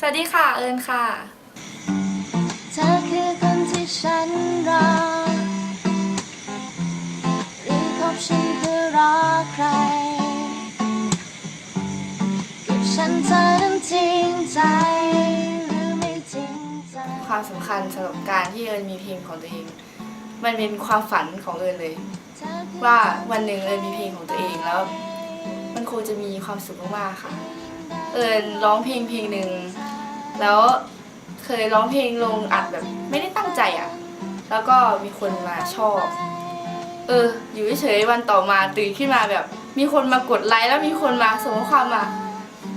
สวัสดีค่ะ เอิญค่ะ เธอคือคนที่ฉันรอ หรือพบฉันเพื่อรอใคร กับฉันเธอนั้นจริงใจหรือไม่จริงใจ ความสำคัญสำหรับการที่เอิญมีเพลงของตัวเอง มันเป็นความฝันของเอิญเลยเธอคือว่าวันหนึ่งเอิญมีเพลงของตัวเองแล้ว มันคงจะมีความสุขมากๆค่ะ เอิญร้องเพลงเพลงหนึ่ง แล้วเคยร้องเพลงลงอัดแบบไม่ได้ตั้งใจอะ แล้วก็มีคนมาชอบ เออ อยู่เฉยๆวันต่อมาตื่นขึ้นมาแบบ มีคนมากดไลค์แล้วมีคนมาส่งข้อความมา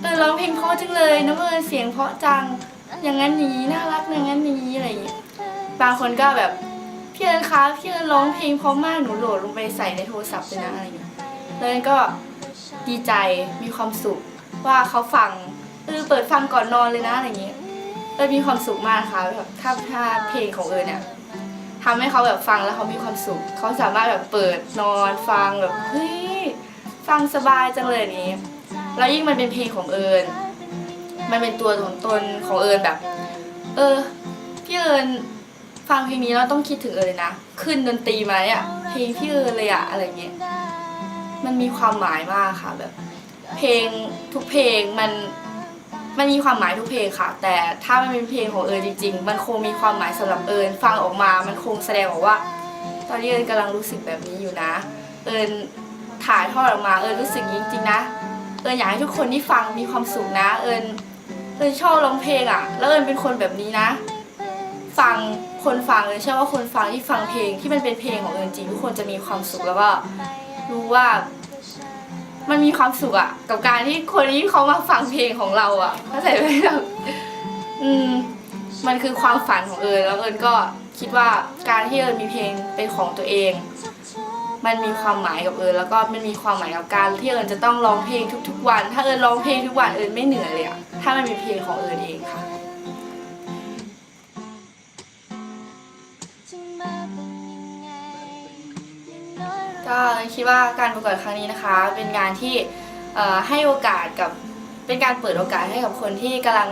เออร้องเพลงเพราะจังเลยน้ำเอิญเสียงเพราะจังอย่างนั้นอย่างนี้น่ารักอย่างนั้นอย่างนี้อะไรอย่างเงี้ยบางคนก็แบบพี่เอิญคะพี่เอิญร้องเพลงเพราะมากหนูโหลดลงไปใส่ในโทรศัพท์เลยนะอะไรอย่างเงี้ยแล้วก็ดีใจมีความสุขว่าเขาฟัง เออเปิดฟังก่อนนอนเลยนะอะไรอย่างเงี้ยเอิญมีความสุขมากนะคะแบบถ้าถ้าเพลงของเอิญเนี่ยทำให้เขาแบบฟังแล้วเขามีความสุขเขาสามารถแบบเปิดนอนฟังแบบเฮ้ยฟังสบายจังเลยนี้แล้วยิ่งมันเป็นเพลงของเอิญมันเป็นตัวของตนของเอิญแบบ เออพี่เอิญฟังเพลงนี้แล้วต้องคิดถึงเอิญเลยนะขึ้นดนตรีมาเนี่ยเพลงพี่เอิญเลยอะอะไรเงี้ยมันมีความหมายมากค่ะแบบ เพลงทุกเพลงมัน มันมีความหมายทุกเพลงค่ะ แต่ถ้ามันเป็นเพลงของเอิญจริง ๆ มันคงมีความหมายสำหรับเอิญฟังออกมา มันคงแสดงออกว่า ตอนนี้เอิญกำลังรู้สึกแบบนี้อยู่นะ เอิญถ่ายทอดออกมาเอิญรู้สึกจริงๆนะ เอิญอยากให้ทุกคนที่ฟังมีความสุขนะ เอิญเอิญชอบร้องเพลงอะ แล้วเอิญเป็นคนแบบนี้นะ ฟังคนฟังเลยเชื่อว่าคนฟังที่ฟังเพลงที่มันเป็นเพลงของเอิญจริงทุกคนจะมีความสุขแล้วก็รู้ว่า มันมีความสุขอะกับการที่คนที่เขามาฟังเพลงของเราอะเข้าใจไหมแบบอืมมันคือความฝันของเอิญแล้วเอิญก็คิดว่าการที่เอิญมีเพลงเป็นของตัวเอง มันมีความหมายกับเอิญแล้วก็มันมีความหมายกับการที่เอิญจะต้องร้องเพลงทุก ๆ วัน ถ้าเอิญร้องเพลงทุกวันเอิญไม่เหนื่อยเลยอะถ้ามันมีเพลงของเอิญเองค่ะ ก็คิดว่าการประกวดครั้งนี้นะคะ เป็นงานที่ให้โอกาสกับเป็นการเปิดโอกาสให้กับคนที่กำลัง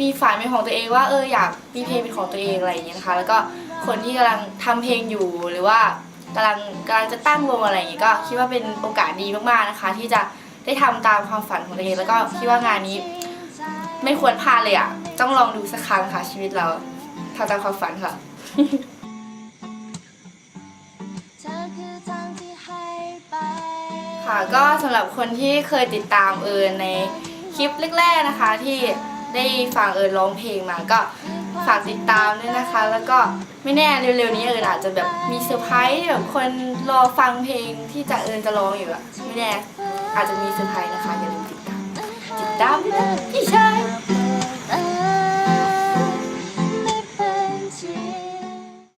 มีฝันเป็นของตัวเองว่าเอออยากมีเพลงเป็นของตัวเองอะไรอย่างเงี้ยนะคะ แล้วก็คนที่กำลังทำเพลงอยู่หรือว่ากำลังกำลังจะตั้งวงอะไรอย่างเงี้ยก็คิดว่าเป็นโอกาสดีมากๆนะคะ ที่จะได้ทำตามความฝันของตัวเอง แล้วก็คิดว่างานนี้ ไม่ควรพลาดเลยอะต้องลองดูสักครั้งค่ะชีวิตเราทำตามความฝันค่ะ ค่ะ ก็สำหรับคนที่เคยติดตามเอิญในคลิปแรกๆนะคะ ที่ได้ฟังเอิญร้องเพลงมาก็ฝากติดตามด้วยนะคะ แล้วก็ไม่แน่เร็วๆนี้เอิญอาจจะแบบมีเซอร์ไพรส์แบบคนรอฟังเพลงที่จะเอิญจะร้องอยู่อะไม่แน่อาจจะมีเซอร์ไพรส์นะคะอย่าลืมติดตามติดตามด้วยนะ